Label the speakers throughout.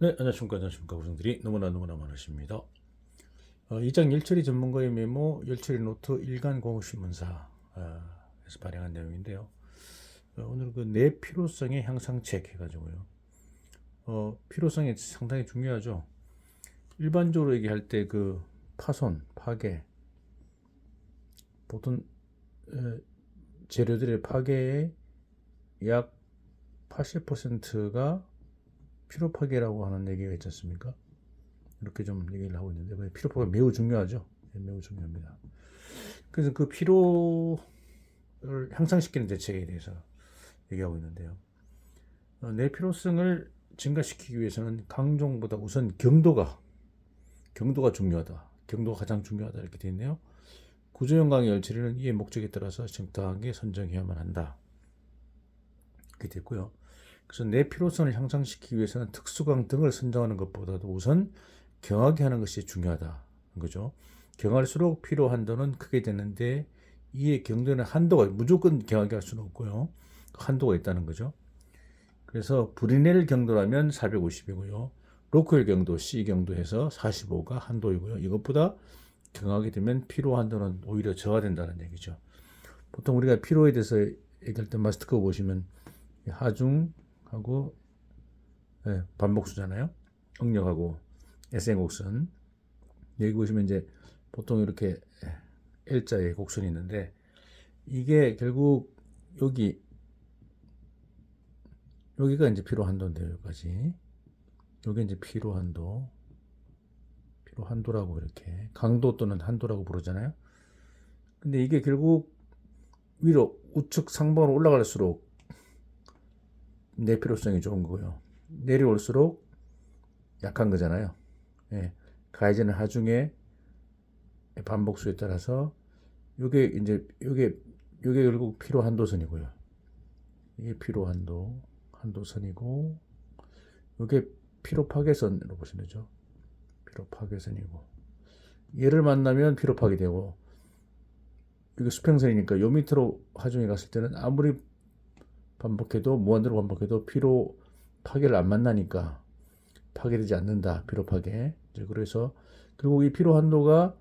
Speaker 1: 네, 안녕하십니까, 안녕하십니까. 구성들이 너무나 너무나 많으십니다. 어, 이장 일처리 전문가의 메모, 열처리 노트 일간 공시문사 에서 발행한 내용인데요. 어, 오늘 그 내 필요성의 향상책 해가지고요. 어, 필요성이 상당히 중요하죠. 일반적으로 얘기할 때 그 파손, 파괴, 보통 에, 재료들의 파괴의 약 80%가 피로 파괴라고 하는 얘기가 있지 않습니까? 이렇게 좀 얘기를 하고 있는데 그 피로 파괴 매우 중요하죠. 네, 매우 중요합니다. 그래서 그 피로를 향상시키는 대책에 대해서 얘기하고 있는데요. 어, 내 피로성을 증가시키기 위해서는 강종보다 우선 경도가 경도가 중요하다. 경도가 가장 중요하다 이렇게 되어 있네요. 구조형 강의 열처리는 이의 목적에 따라서 정당하게 선정해야만 한다. 이렇게 됐고요. 그래서 내 필요성을 향상시키기 위해서는 특수강 등을 선정하는 것보다도 우선 경하게 하는 것이 중요하다. 거죠. 경할수록 필요 한도는 크게 되는데 이의 경도는 한도가 무조건 경하게 할 수는 없고요. 한도가 있다는 거죠. 그래서 브리넬 경도라면 450이고요. 로컬 경도, C 경도에서 45가 한도이고요. 이것보다 경하게 되면 피로 한도는 오히려 저하된다는 얘기죠. 보통 우리가 피로에 대해서 얘기할 때 마스터 보시면 하중 하고 예, 반복수잖아요. 응력하고 S행곡선 여기 보시면 이제 보통 이렇게 L자의 곡선이 있는데 이게 결국 여기 여기가 이제 피로 한도인데요. 여기까지 여기 이제 피로 한도 피로 한도라고 이렇게 강도 또는 한도라고 부르잖아요. 근데 이게 결국 위로 우측 상방으로 올라갈수록 내 필요성이 좋은 거고요. 내려올수록 약한 거잖아요. 예. 가해지는 하중의 반복수에 따라서 요게 이제 요게 요게 결국 피로 한도선이고요. 이게 피로 한도 한도선이고 요게 피로 파괴선으로 보시면 되죠. 피로 파괴선이고 얘를 만나면 피로 파괴되고 이게 수평선이니까 요 밑으로 하중에 갔을 때는 아무리 반복해도 무한대로 반복해도 피로 파괴를 안 만나니까 파괴되지 않는다. 피로 파괴. 이제 그래서 결국 이 피로 한도가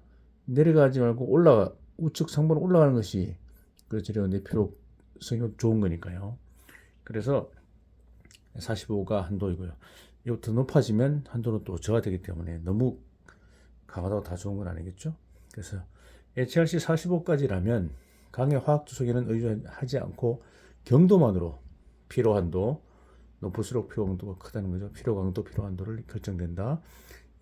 Speaker 1: 내려가지 말고 올라가 우측 상부로 올라가는 것이 그 재료의 피로성이 좋은 거니까요. 그래서 45가 한도이고요. 이부터 높아지면 한도는 또 저하되기 때문에 너무 강하다고 다 좋은 건 아니겠죠. 그래서 HRC 45까지라면 강의 화학 주석에는 의존하지 않고 경도만으로 피로 한도 높을수록 피로 강도가 크다는 거죠. 피로 강도, 피로 한도를 결정된다.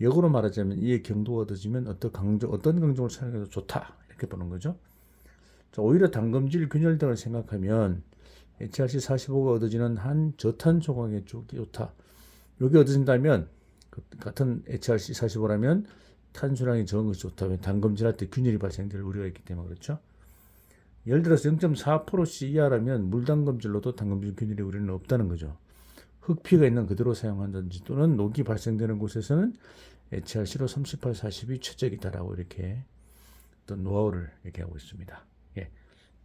Speaker 1: 역으로 말하자면 이의 경도가 얻어지면 어떤 강조, 어떤 강종을 사용해도 좋다 이렇게 보는 거죠. 자, 오히려 단검질 균열 등을 생각하면 HRC 45가 얻어지는 한 저탄소 강의 쪽이 좋다. 여기 얻어진다면 그 같은 HRC 45라면 탄수량이 적은 것이 좋다. 단검질할 때 균열이 발생될 우려가 있기 때문에 그렇죠. 예를 들어서 0.4%C 이하라면 물담검질로도 당검질 균열의 우려는 없다는 거죠. 흙피가 있는 그대로 사용한다든지 또는 녹이 발생되는 곳에서는 HRC로 38, 40이 최적이다라고 이렇게 어떤 노하우를 얘기하고 있습니다. 예,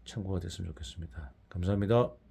Speaker 1: 참고가 됐으면 좋겠습니다. 감사합니다.